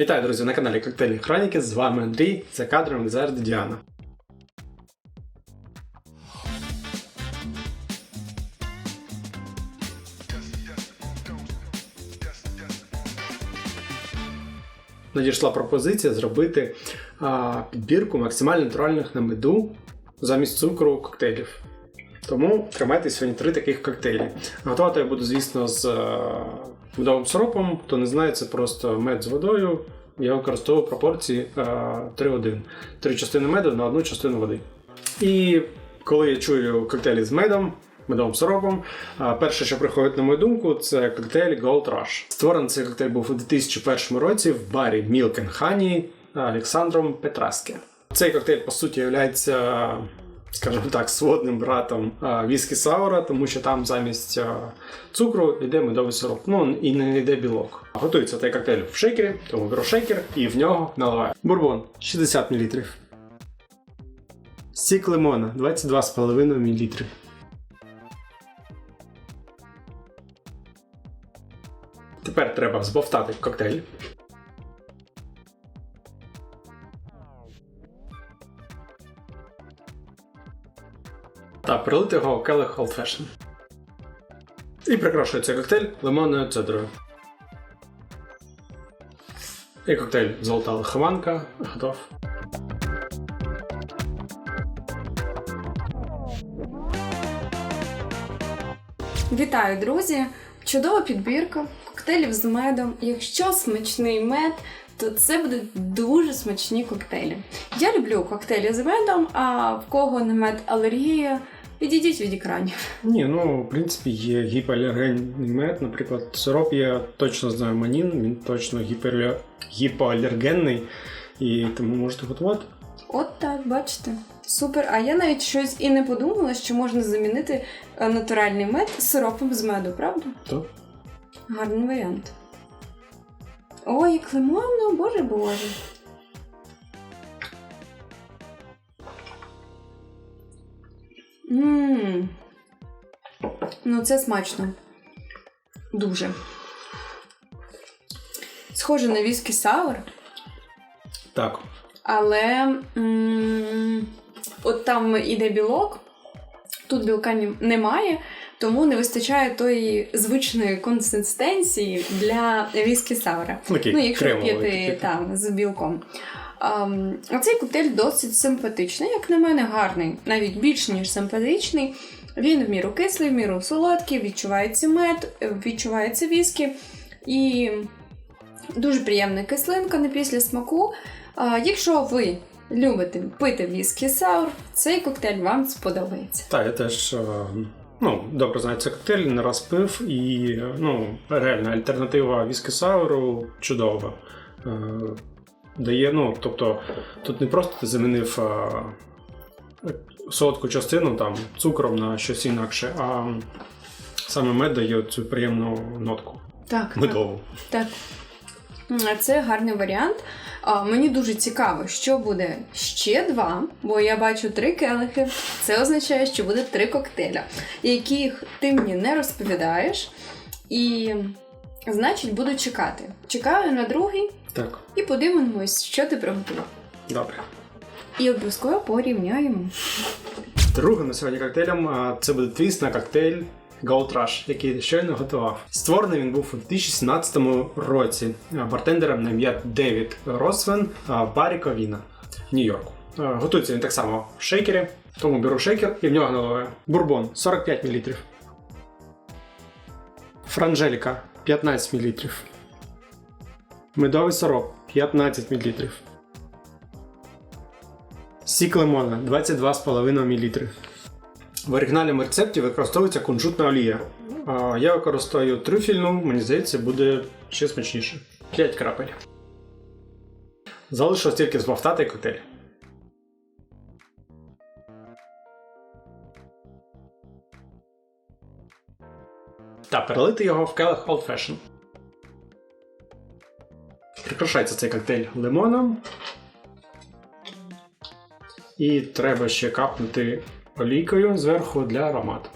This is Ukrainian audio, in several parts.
Вітаю, друзі, на каналі Коктейльні Хроніки. З вами Андрій, це кадром завжди Діана. Надійшла пропозиція зробити а, підбірку максимально натуральних на меду замість цукру коктейлів. Тому тримайте сьогодні три таких коктейлі. Готувати я буду, звісно, з е, медовим сиропом. Хто не знає, це просто мед з водою. Я використовую пропорції е, 3-1. Три частини меду на одну частину води. І коли я чую коктейлі з медом, медовим сиропом, е, перше, що приходить на мою думку, це коктейль Gold Rush. Створений цей коктейль був у 2001 році в барі Milk and Honey Олександром Петраске. Цей коктейль, по суті, є скажімо так, сводним братом віскі саура, тому що там замість цукру йде медовий сироп. Ну і не йде білок. Готується цей коктейль в шейкері, тому беру шейкер і в нього наливаю. Бурбон 60 мл. Сік лимона 22,5 мл. Тепер треба збовтати коктейль. Та прилити його келих Old Fashion. І прикрашує цей коктейль лимонною цедрою. І коктейль Золота лихованка готов. Вітаю, друзі! Чудова підбірка коктейлів з медом. Якщо смачний мед, то це будуть дуже смачні коктейлі. Я люблю коктейлі з медом, а в кого не мед алергія, відійдіть від екранів. Ні, ну в принципі є гіпоалергенний мед, наприклад, сироп я точно знаю манін, він точно гіпер... гіпоалергенний, і тому можете готувати. От так, бачите. Супер. А я навіть щось і не подумала, що можна замінити е, натуральний мед сиропом з меду, правда? То Гарний варіант. Ой, як лимонно, боже боже. Ммм. Ну, це смачно. Дуже. Схоже на віскі саур, так. але м- от там іде білок, тут білка немає, тому не вистачає тої звичної консистенції для віскі саура. Ну, якщо п'яти там з білком. Um, оцей коктейль досить симпатичний, як на мене, гарний, навіть більш ніж симпатичний. Він в міру кислий, в міру солодкий, відчувається мед, відчувається віскі. І дуже приємна кислинка не після смаку. А, якщо ви любите пити віскі саур, цей коктейль вам сподобається. Так, я теж е, ну, добре знаю цей коктейль, не раз пив, і ну, реально альтернатива віскі сауру чудова. Е, Дає, ну, тобто, тут не просто ти замінив е, солодку частину там, цукром на щось інакше, а саме мед дає цю приємну нотку. Так, Медову. Так. М, Це гарний варіант. А, мені дуже цікаво, що буде ще два, бо я бачу три келихи. Це означає, що буде три коктейля, яких ти мені не розповідаєш. І, значить, буду чекати. Чекаю на другий Так, і подивимось, що ти приготував. добре. І обов'язково порівняємо. Другим на сьогодні коктейлем а, це буде твіст на коктейль Gold Rush, який щойно готував. Створений він був у 2017 році бартендером на ім'я Девід Росвен в барі Ковіна в Нью-Йорку. Готується він так само в шейкері, тому беру шейкер і в нього наливаю. Бурбон 45 мл. Франжеліка 15 мл. Медовий сироп 15 мл. Сік лимона 22,5 мл. В оригінальному рецепті використовується кунжутна олія. А я використовую трюфельну, мені здається, буде ще смачніше. 5 крапель. Залишилось тільки збавтати коктейль. Та перелити його в келих Old Fashion. Прикрашається цей коктейль лимоном. І треба ще капнути олійкою зверху для аромату.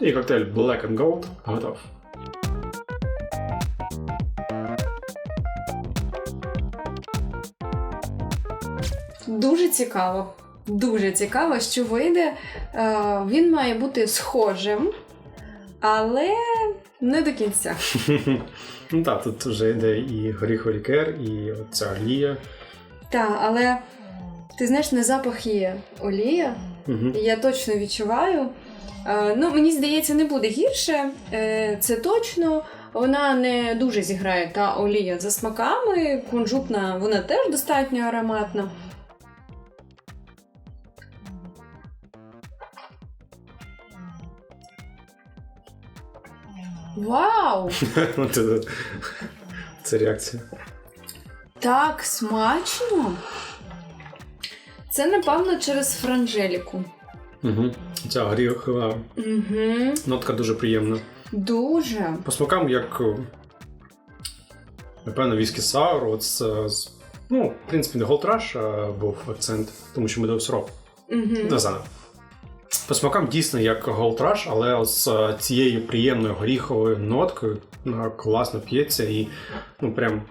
І коктейль Black and Gold готов. Дуже цікаво. Дуже цікаво, що вийде. Е, Він має бути схожим, але не до кінця. Ну так, тут вже йде і горіховий лікер, і оця олія. Так, але ти знаєш, на запах є олія, Угу. я точно відчуваю. Е, Ну, мені здається, не буде гірше. Е, Це точно. Вона не дуже зіграє та олія за смаками. Кунжутна, вона теж достатньо ароматна. Вау! Це, це реакція. Так смачно! Це, напевно, через франжеліку. Угу. Ця горіхова Угу. нотка дуже приємна. Дуже. По смакам, як е, напевно, віскі саур, от з, з- ну, в принципі, не голтраш був акцент, тому що медовий сироп. Угу. Знаю. По смакам дійсно як голтраш, але з е, цією приємною горіховою ноткою класно п'ється і ну прям.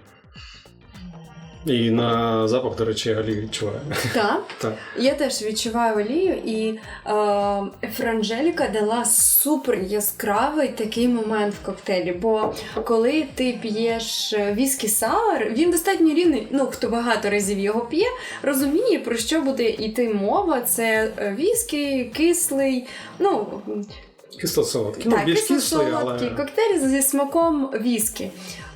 І на запах, до речі, олію відчуваю. Так. Так. Я теж відчуваю олію, і е, Франжеліка дала супер яскравий такий момент в коктейлі. Бо коли ти п'єш віскі саур, він достатньо рівний. Ну, хто багато разів його п'є, розуміє, про що буде йти мова. Це е, віскі, кислий, ну Кисло-солодкий. Ну, більш кисло-солодкий але коктейль зі смаком віскі.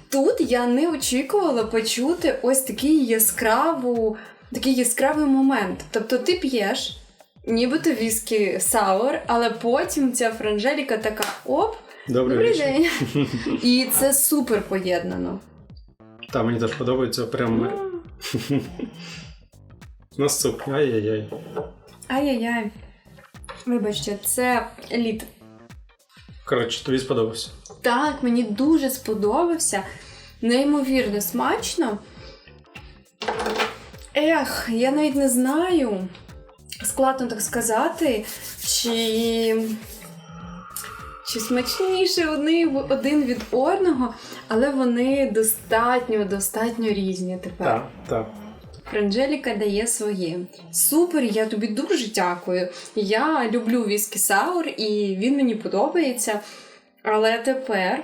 Тут я не очікувала почути ось такий яскраву, такий яскравий момент. Тобто ти п'єш, нібито віскі саур, але потім ця франжеліка така оп, добрий добрий день. І це супер поєднано. Та мені теж подобається прям наступний. Ай-яй-яй. Ай-яй-яй. Вибачте, це лід. Коротше, тобі сподобався. Так, мені дуже сподобався. Неймовірно смачно. Ех, я навіть не знаю. Складно так сказати, чи, чи смачніше вони один від одного, але вони достатньо, достатньо різні тепер. Так, так. Франжеліка дає своє. Супер, я тобі дуже дякую. Я люблю віскі саур і він мені подобається. Але тепер,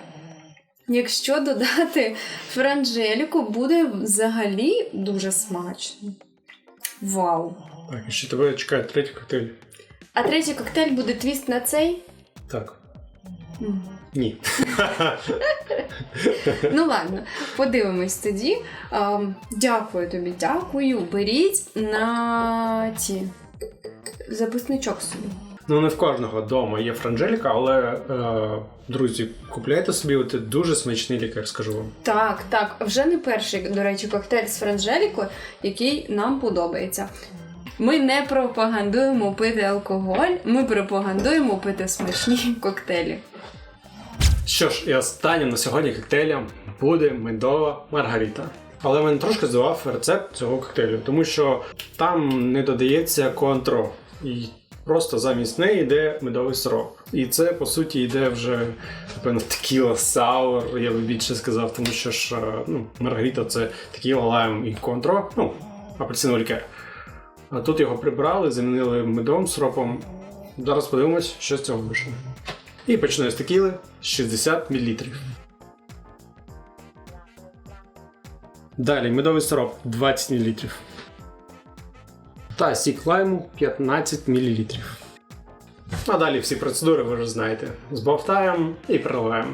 якщо додати франжеліку, буде взагалі дуже смачно. Вау! Так, і ще тебе чекає третій коктейль. А третій коктейль буде твіст на цей. Так. Ні. Ну ладно, подивимось тоді. Ем, дякую тобі, дякую. Беріть на ті записничок собі. Ну, не в кожного вдома є франжеліка, але е, друзі, купляйте собі от дуже смачний лікар, скажу вам. Так, так, вже не перший, до речі, коктейль з франжелікою, який нам подобається. Ми не пропагандуємо пити алкоголь, ми пропагандуємо пити смачні коктейлі. Що ж, і останнім на сьогодні коктейлем буде медова маргарита. Але мене трошки здивував рецепт цього коктейлю, тому що там не додається контро. І просто замість неї йде медовий сироп. І це, по суті, йде вже, напевно, текіла саур, я би більше сказав, тому що ж е, ну, маргарита це текіла, лайм і контро, ну, апельсиновий лікер. А тут його прибрали, замінили медовим сиропом. Зараз подивимось, що з цього вийшло. І почну з текіли 60 мл. Далі медовий сироп 20 мл. Та сік лайму 15 мл. А далі всі процедури ви вже знаєте. Збавтаємо і переливаємо.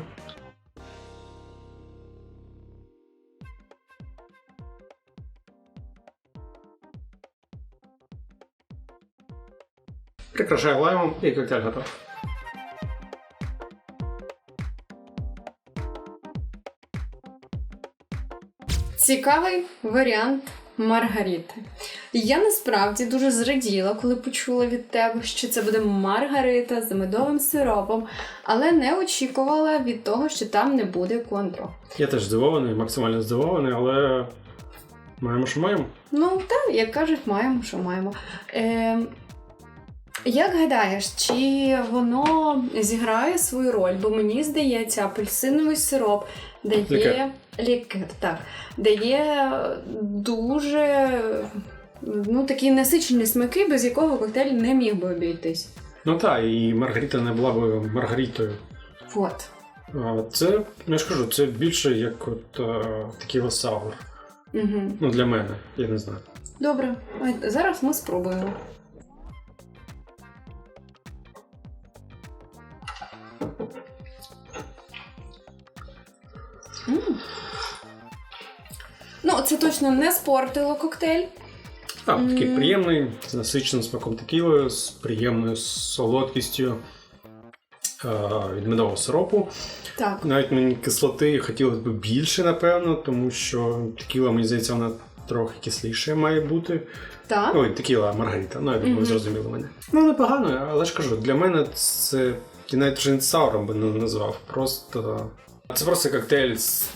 Прикрашаю лаймом і коктейль готов. Цікавий варіант Маргарити. Я насправді дуже зраділа, коли почула від тебе, що це буде Маргарита з медовим сиропом, але не очікувала від того, що там не буде контро. Я теж здивований, максимально здивований, але маємо, що маємо. Ну, так, як кажуть, маємо, що маємо. Е, Як гадаєш, чи воно зіграє свою роль? Бо мені здається, апельсиновий сироп дає Лікер. Лікер, так, дає дуже ну, такі насичені смаки, без якого коктейль не міг би обійтись. Ну так, і Маргарита не була б Маргаритою. От. Це, ну, я ж кажу, це більше як от такий саур. Угу. Ну, для мене, я не знаю. Добре, а зараз ми спробуємо. Це точно не спортило коктейль. Так, такий приємний, з насиченим смаком текіли, з приємною солодкістю е, від медового сиропу. Так. Навіть мені кислоти хотілося б більше, напевно, тому що текіла, мені здається, вона трохи кисліше має бути. Так. Ой, текіла Маргарита, ну я думаю, Мгм. зрозуміли мене. Ну, непогано, але ж кажу, для мене це я навіть вже не сауром би не назвав. Просто це просто коктейль з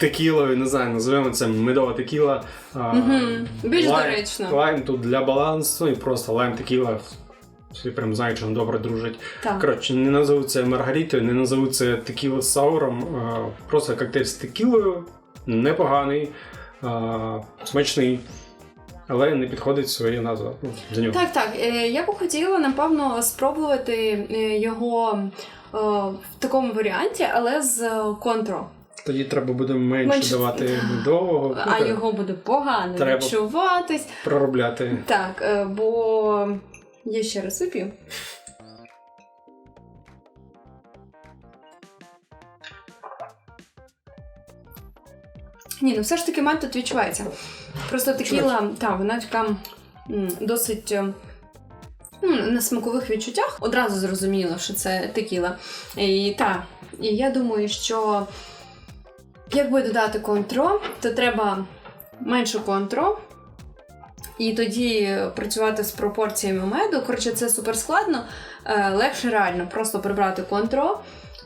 текілою, не знаю, називаємо це медова текіла. Мгм. Більш лайм- доречно. Лайм тут для балансу і просто лайм текіла. Всі прям знають, що вони добре дружать. Так. Коротше, не назову це Маргаритою, не назову це текіла з сауром. а, Просто коктейль з текілою, непоганий, а, смачний, але не підходить своя назва. Ну, за нього. Так, так. Е, Я б хотіла, напевно, спробувати е, його е, в такому варіанті, але з контро. Тоді треба буде менше, Менше- давати медового, А ну, його буде погано Треба. відчуватись. проробляти. Так, е, бо я ще раз вип'ю. Ні, ну все ж таки мед тут відчувається. Просто текіла, та, вона така досить. е, Ну, на смакових відчуттях одразу зрозуміло, що це текіла. І, та, і я думаю, що якби додати контро, то треба менше контро, і тоді працювати з пропорціями меду. Коротше, це супер складно. Е, легше реально просто прибрати контро,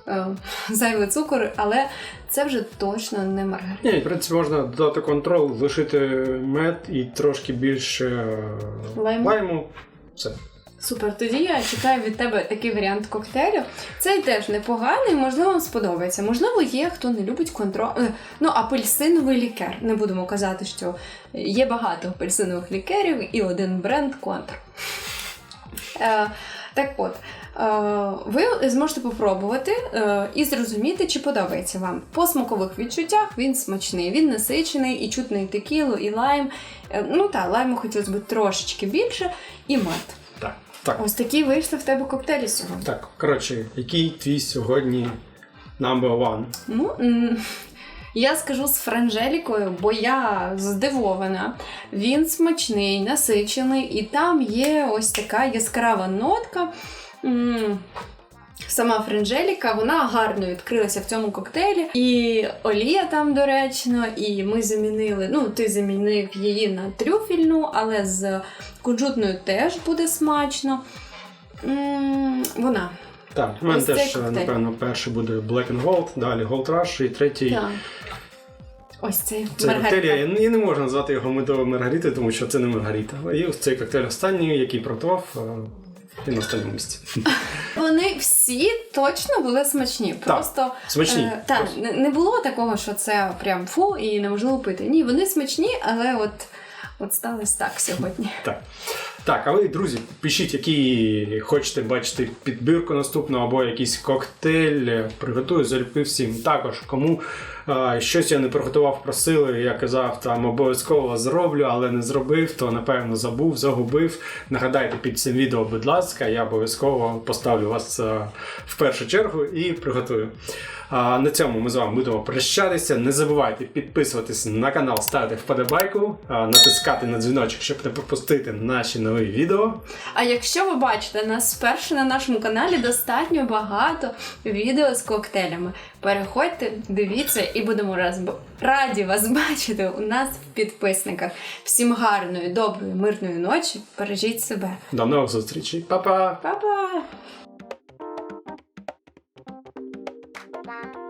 е, зайвий цукор, але це вже точно не маргарита. Ні, в принципі, можна додати контроль, лишити мед і трошки більше е, Лайму. лайму. Все. Супер, тоді я чекаю від тебе такий варіант коктейлю. Цей теж непоганий, можливо, вам сподобається. Можливо, є хто не любить контро... е, Ну, апельсиновий лікер. Не будемо казати, що є багато апельсинових лікерів і один бренд контр. Е, так от, е, ви зможете попробувати е, і зрозуміти, чи подобається вам. По смакових відчуттях він смачний, він насичений, і чутний текілу, і лайм. Е, ну так, лайму хотілося б трошечки більше, і мед. Так. Ось такі вийшли в тебе коктейлі сьогодні. Так, коротше, який твій сьогодні number one? Ну, я скажу з франжелікою, бо я здивована. Він смачний, насичений, і там є ось така яскрава нотка. Сама франжеліка, вона гарно відкрилася в цьому коктейлі. І олія там доречно, і ми замінили. Ну, ти замінив її на трюфельну, але з кунжутною теж буде смачно. М, Вона. Так, у мене Ось теж, коктейль. напевно, перший буде Black and Gold, далі Gold Rush і третій. Так. Ось цей Це коктейль, я, я не можу назвати його медовою Маргаритою, тому що це не Маргарита. І ось цей коктейль останній, який продавав, він на останньому місці. Вони всі точно були смачні. Просто Смачні. Е, так, не, було такого, що це прям фу і неможливо пити. Ні, вони смачні, але от, от сталося так сьогодні. Так. Так, а ви, друзі, пишіть, які хочете бачити підбірку наступну або якийсь коктейль. Приготую, залюбив всім. Також кому щось я не приготував, просили, я казав, там обов'язково зроблю, але не зробив, то напевно забув, загубив. Нагадайте під цим відео, будь ласка, я обов'язково поставлю вас е, в першу чергу і приготую. На цьому ми з вами будемо прощатися. Не забувайте підписуватись на канал, ставити вподобайку, натискати на дзвіночок, щоб не пропустити наші нові відео. А якщо ви бачите нас вперше на нашому каналі, достатньо багато відео з коктейлями. Переходьте, дивіться і будемо раз... раді вас бачити у нас в підписниках. Всім гарної, доброї, мирної ночі. Бережіть себе. До нових зустрічей, Па-па! Па-па!